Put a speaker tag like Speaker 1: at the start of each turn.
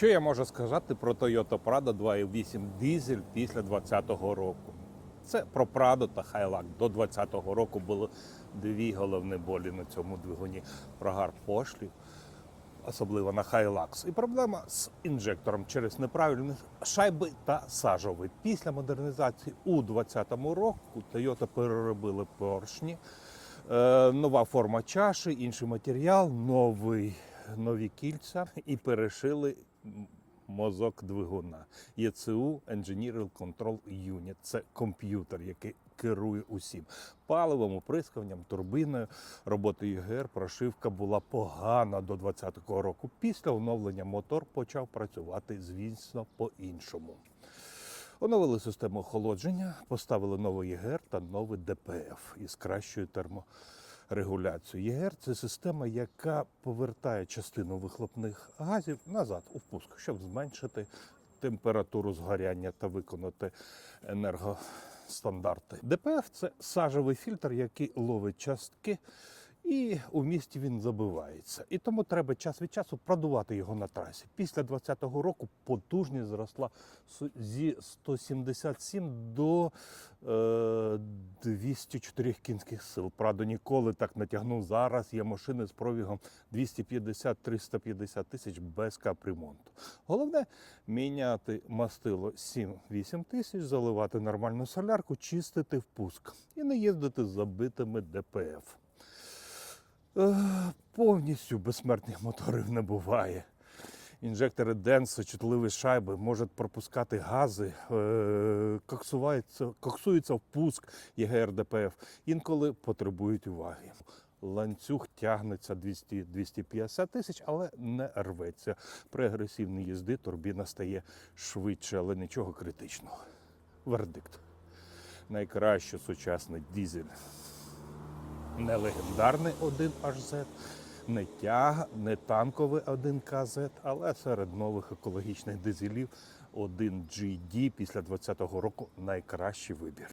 Speaker 1: Що я можу сказати про Toyota Prado 2.8 дизель після 2020 року? Це про Prado та Hilux. До 2020 року були дві головні болі на цьому двигуні. Прогар пошлів, особливо на Hilux. І проблема з інжектором через неправильні шайби та сажови. Після модернізації у 2020 року Toyota переробили поршні. Е, нова форма чаші, інший матеріал, новий, нові кільця і перешили мозок двигуна. ЄЦУ Engineering Control Unit. Це комп'ютер, який керує усім. Паливом, оприскуванням, турбиною, роботою ЄГР, прошивка була погана до 2020 року. Після оновлення мотор почав працювати, звісно, по-іншому. Оновили систему охолодження, поставили новий ЄГР та новий ДПФ із кращою терморегуляцією. ЄГР це система, яка повертає частину вихлопних газів назад у впуск, щоб зменшити температуру згоряння та виконати енергостандарти. ДПФ це сажевий фільтр, який ловить частки. І у місті він забивається. І тому треба час від часу продувати його на трасі. Після 2020 року потужність зросла зі 177 до е, 204 кінських сил. Правда, ніколи так натягнув. Зараз є машини з пробігом 250-350 тисяч без капремонту. Головне міняти мастило 7-8 тисяч, заливати нормальну солярку, чистити впуск і не їздити з забитими ДПФ. Е, Повністю безсмертних моторів не буває. Інжектори Денсо, чутливі шайби можуть пропускати гази, е, коксується впуск ЄГР ДПФ. Інколи потребують уваги. Ланцюг тягнеться 200-250 тисяч, але не рветься. При агресивній їзді турбіна стає швидше, але нічого критичного. Вердикт. Найкраще сучасний дізель не легендарний 1HZ, не тяг, не танковий 1КЗ, але серед нових екологічних дизелів 1GD після 2020 року найкращий вибір.